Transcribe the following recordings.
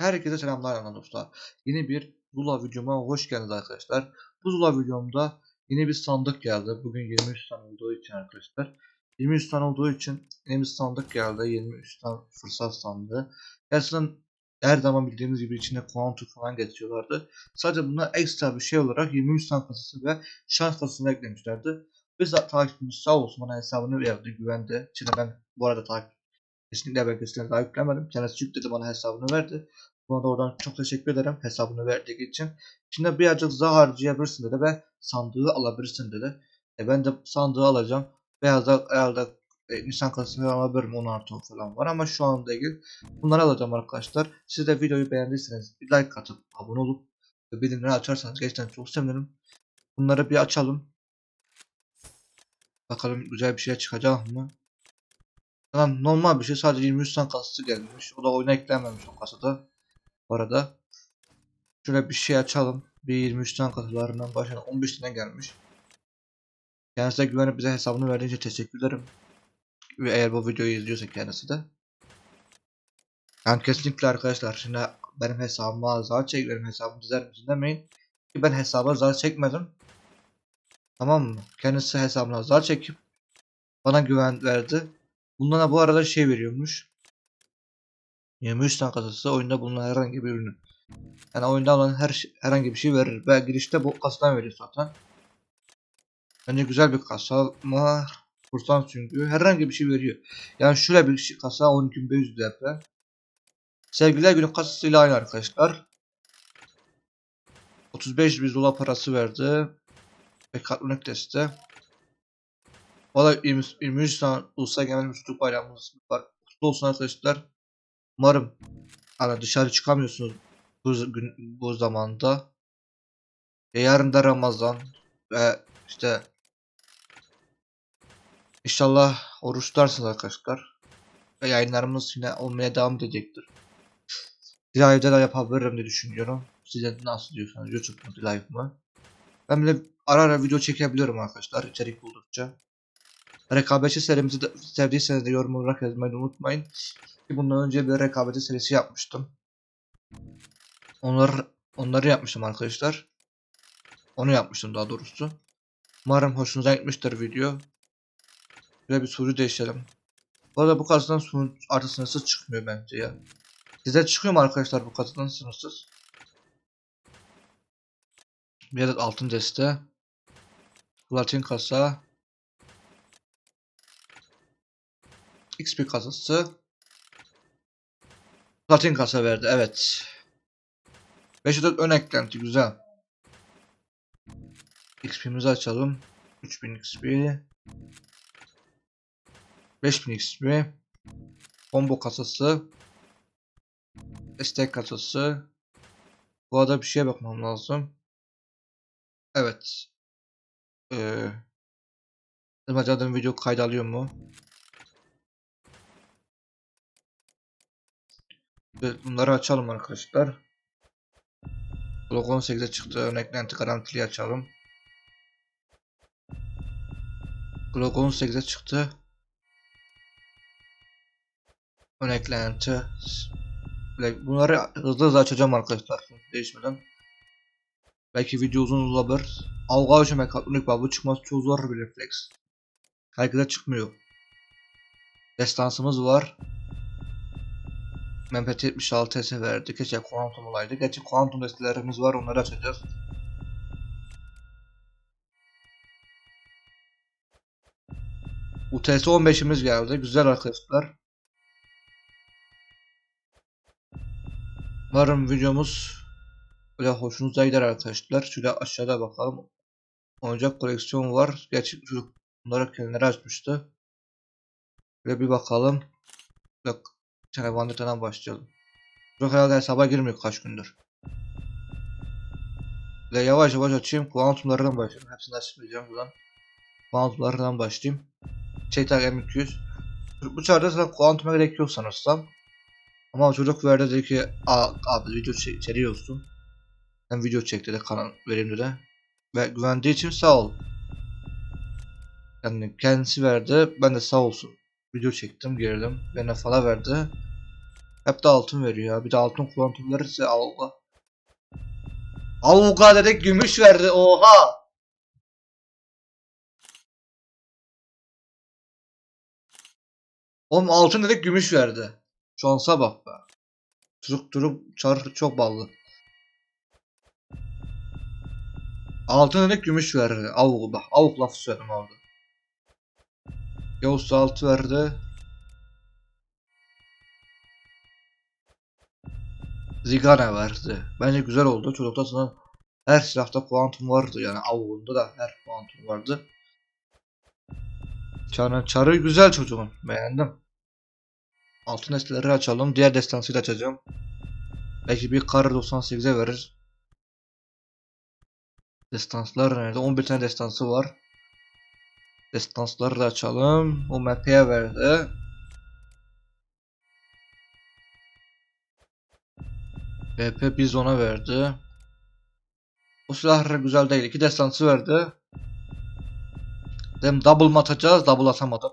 Herkese selamlar ana dostlar. Yeni bir Zula videoma hoş geldiniz arkadaşlar. Bu Zula videomda yeni bir sandık geldi. Bugün 23 tane olduğu için arkadaşlar. 23 tane olduğu için yeni bir sandık geldi. 23 tane fırsat sandığı. Aslında her zaman bildiğimiz gibi içinde kuantum falan getiriyorlardı. Sadece buna ekstra bir şey olarak 23 tane kasası ve şans kasasını eklemişlerdi. Biz de takipçimiz sağ olsun bana hesabını verdi, güvendi. Şimdi ben bu arada takip Kesinlikle ben kesinlikle daha yüklemedim. Kendisi yükledi bana hesabını verdi. Buna da oradan çok teşekkür ederim hesabını verdiği için. Şimdi birazcık daha harcayabilirsin dedi ve sandığı alabilirsin dedi. E ben de sandığı alacağım. Beyaz da herhalde e, Nisan kasasını alabilirim 10 artı falan var ama şu anda değil. Bunları alacağım arkadaşlar. Siz de videoyu beğendiyseniz bir like atıp abone olup bildirimleri açarsanız gerçekten çok sevinirim. Bunları bir açalım. Bakalım güzel bir şey çıkacak mı? Tamam normal bir şey sadece 23 tane kasası gelmiş. O da oyuna eklenmemiş o kasada. Arada. Şöyle bir şey açalım. Bir 23 tane kasalarından başına 15 tane gelmiş. Kendisine güvenip bize hesabını verdiği için teşekkür ederim. Ve eğer bu videoyu izliyorsa kendisi de. Yani kesinlikle arkadaşlar şimdi benim hesabıma zaten çek benim hesabımı dizer misin demeyin. Ki ben hesaba zaten çekmedim. Tamam mı? Kendisi hesabına zaten çekip bana güven verdi. Bundan da bu arada şey veriyormuş. 23 tane kasası oyunda bulunan herhangi bir ürünü. Yani oyunda olan her şey- herhangi bir şey verir. Ve girişte bu kasadan veriyor zaten. Bence güzel bir kasa ama kursan çünkü herhangi bir şey veriyor. Yani şöyle bir şey, kasa 12.500 DP. Sevgililer günü kasasıyla aynı arkadaşlar. 35 bin dolar parası verdi. Ve katlonik testi. Valla 23 tane ulusal genel musluk bayramımız var. Kutlu olsun arkadaşlar. Umarım hani dışarı çıkamıyorsunuz bu, gün, bu zamanda. E, yarın da Ramazan ve işte inşallah oruç tutarsınız arkadaşlar. Ve yayınlarımız yine olmaya devam edecektir. Live de yapabilirim diye düşünüyorum. Size nasıl diyorsanız YouTube mu live mı? Ben bile ara ara video çekebiliyorum arkadaşlar içerik buldukça. Rekabetçi serimizi sevdiyseniz de yorum olarak yazmayı unutmayın. Ki bundan önce bir rekabetçi serisi yapmıştım. Onlar, onları yapmıştım arkadaşlar. Onu yapmıştım daha doğrusu. Umarım hoşunuza gitmiştir video. Böyle bir soru değişelim. Bu arada bu kasadan sonuç artı sınırsız çıkmıyor bence ya. Size çıkıyor mu arkadaşlar bu kasadan sınırsız? Bir adet altın deste. Platin kasa. XP kasası. Platin kasa verdi evet. 5 adet ön eklenti güzel. XP'mizi açalım. 3000 XP. 5000 XP. Combo kasası. Destek kasası. Bu arada bir şeye bakmam lazım. Evet. Ee, acaba video kaydı alıyor mu? Bunları açalım arkadaşlar. Blok 18'e çıktı. Örneklenti garantili açalım. Glock 18'e çıktı. Örneklenti. Bunları hızlı hızlı açacağım arkadaşlar. Değişmeden. Belki video uzun olabilir. Alga ölçme katlonik babı çıkması çok zor bir refleks. Herkese çıkmıyor. Destansımız var. Mempet 76 S verdi. Keşke kuantum olaydı. Gerçi kuantum destelerimiz var. Onları açacağız. UTS 15'imiz geldi. Güzel arkadaşlar. Umarım videomuz böyle hoşunuza gider arkadaşlar. Şöyle aşağıda bakalım. Oyuncak koleksiyon var. Gerçi çocuk bunları kendileri açmıştı. Böyle bir bakalım. Bak tane Vandeta'dan başlayalım. Çocuk herhalde hesaba girmiyor kaç gündür. Ve yavaş yavaş açayım. Kuantumlardan başlayalım. Hepsini açmayacağım buradan. Kuantumlardan başlayayım. Çeytak M200. Bu çarda zaten kuantuma gerek yok sanırsam. Ama çocuk verdi dedi ki abi video içeriği olsun. Ben video çek dedi kanal vereyim dedi. Ve güvendiği için sağ ol. Yani kendisi verdi ben de sağ olsun. Video çektim girdim. Bana falan verdi. Hep de altın veriyor. Bir de altın kuantum verirse Avuga. Avuga dedik gümüş verdi. Oha. Oğlum altın dedik gümüş verdi. Şansa bak be. Çocuk durup çar çok ballı. Altın dedik gümüş verdi. Avuk bak. Avuk lafı söyledim orada. Yavuz da altı verdi. Zigana verdi. Bence güzel oldu. Çocukta sana her silahta kuantum vardı. Yani Avuk'unda da her kuantum vardı. Çarı, çarı güzel çocuğun. Beğendim. Altın desteleri açalım. Diğer destansıyı da açacağım. Belki bir kar 98'e verir. Destanslar nerede? 11 tane destansı var. Destansları da açalım. O MP'ye verdi. BP Bizon'a verdi. O silahlar güzel değil. İki destansı verdi. Dem double mı atacağız? Double atamadık.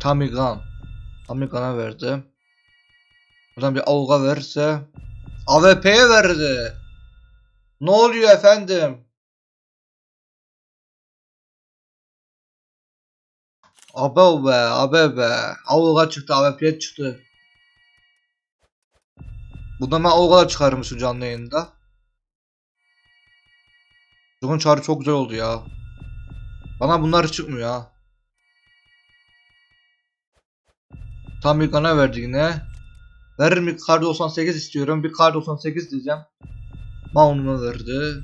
Tommy Gun. Tommy Gun'a verdi. Buradan bir Avga verirse. AWP'ye verdi. Ne oluyor efendim? Abe be, abe be. Avga çıktı, AWP'ye çıktı. Bundan ben Avga'da çıkarmışım canlı yayında. Çocuğun çağrı çok güzel oldu ya. Bana bunlar çıkmıyor ha. Tam bir kana verdi yine. Verir mi? Kar 98 istiyorum. Bir kar 98 diyeceğim. Maunum'a verdi.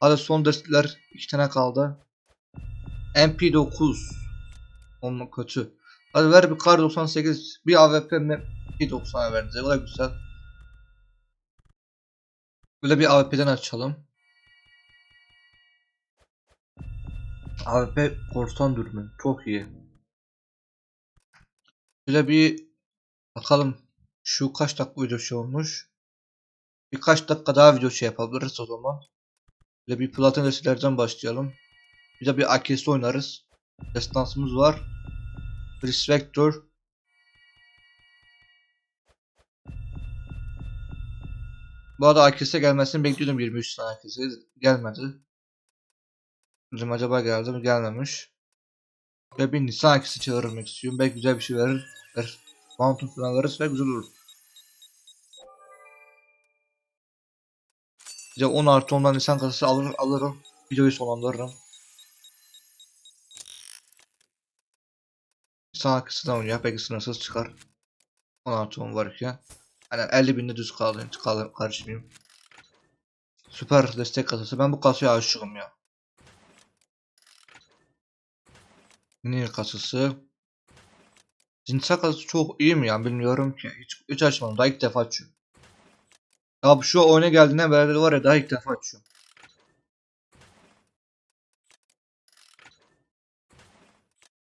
Hadi son desteler iki tane kaldı. MP9. Onun kötü. Hadi ver bir kar 98. Bir AWP MP90'a verdi. O da güzel. Böyle bir AWP'den açalım. AWP korsan dürbün. Çok iyi. Şöyle bir bakalım. Şu kaç dakika video şey olmuş. Birkaç dakika daha video şey yapabiliriz o zaman. Böyle bir platin resimlerden başlayalım. Bir de bir AKS oynarız. Destansımız var. Chris Vector. Bu arada AKS'e gelmesini bekliyordum 23 tane AKS'e. Gelmedi. Dedim acaba geldi mi? Gelmemiş. Ve bir Nisan AKS'i çağırmak istiyorum. Belki güzel bir şey verir. Ver. Mountain falan verirse güzel olur. De 10 artı 10'dan Nisan kasası alır, alırım. Videoyu sonlandırırım. Nisan AKS'den oynayacak. Belki sınırsız çıkar. 10 artı 10 varken. Hani 50 binde düz kaldı. kaldı karışmayayım. Süper destek kasası. Ben bu kasaya aşığım ya. Nil kasası. Cinsel kasası çok iyi mi ya bilmiyorum ki. Hiç, hiç açmadım. Daha ilk defa açıyorum. Ya şu oyuna geldiğinden beri var ya daha ilk defa açıyorum.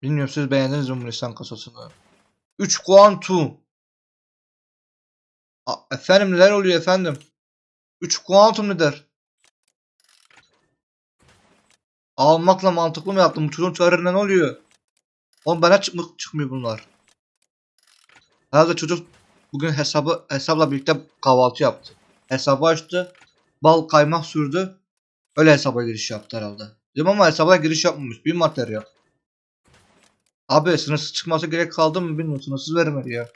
Bilmiyorum siz beğendiniz mi bu Nisan kasasını? 3 kuantum. Efendim neler oluyor efendim? 3 kuantum nedir? Almakla mantıklı mı yaptım? Bu çocuğun çağrına ne oluyor? Oğlum bana çıkmıyor, çıkmıyor bunlar. Herhalde çocuk bugün hesabı hesapla birlikte kahvaltı yaptı. Hesabı açtı. Bal kaymak sürdü. Öyle hesaba giriş yaptı herhalde. Değil mi ama hesaba giriş yapmamış. Bir materyal. Abi sınırsız çıkması gerek kaldı mı bilmiyorum. Sınırsız vermedi ya.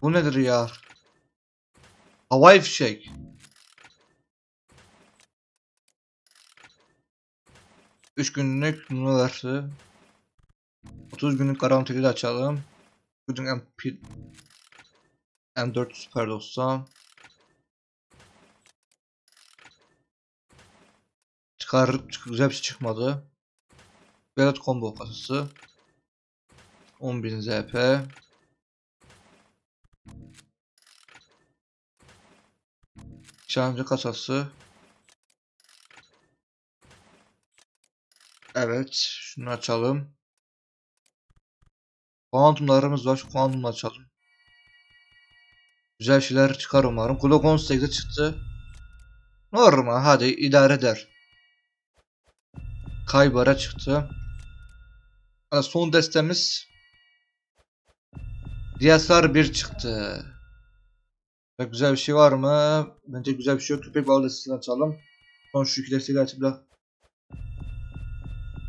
Bu nedir ya? Havai fişek. Üç günlük bunu verse. 30 günlük garantili de açalım. Bugün MP M4 süper dostum. Çıkar, çık güzel şey çıkmadı. Berat combo kasası. 10.000 ZP. Şancı kasası. Evet. Şunu açalım. Kuantumlarımız var. Şu kuantumu açalım. Güzel şeyler çıkar umarım. Glock 18'e çıktı. Normal hadi idare eder. Kaybara çıktı. Son destemiz DSR 1 çıktı. Ve güzel bir şey var mı? Bence güzel bir şey yok. Köpek balığı destesini açalım. Son şu iki açıp da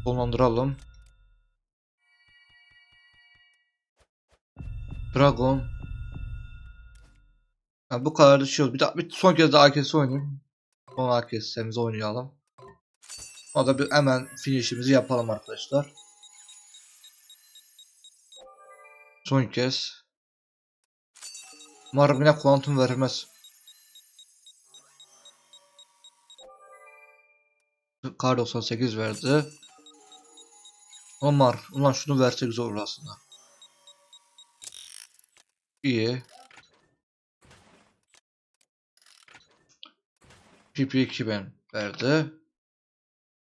sonlandıralım. Dragon. Yani bu kadar düşüyoruz. Bir, daha, bir son kez daha AKS oynayayım. Son AKS'imizi oynayalım. O da bir hemen finishimizi yapalım arkadaşlar. Son kez. Umarım kuantum verilmez. Kar 98 verdi. Omar, ulan şunu verse güzel olur aslında. İyi. PP2000 verdi.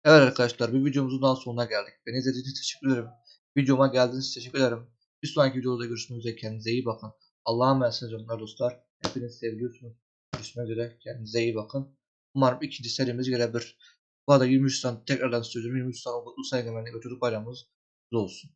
Evet arkadaşlar bir videomuzun daha sonuna geldik. Beni izlediğiniz için teşekkür ederim. Videoma geldiğiniz için teşekkür ederim. Bir sonraki videoda görüşmek üzere. Kendinize iyi bakın. Allah'a emanetsiniz canlar dostlar. Hepiniz seviliyorsunuz. Görüşmek üzere. Kendinize iyi bakın. Umarım ikinci serimiz gelebilir. Bu arada 23 Nisan tekrardan söylüyorum 23 Nisan Egemenlik ve Çocuk Bayramımız olsun.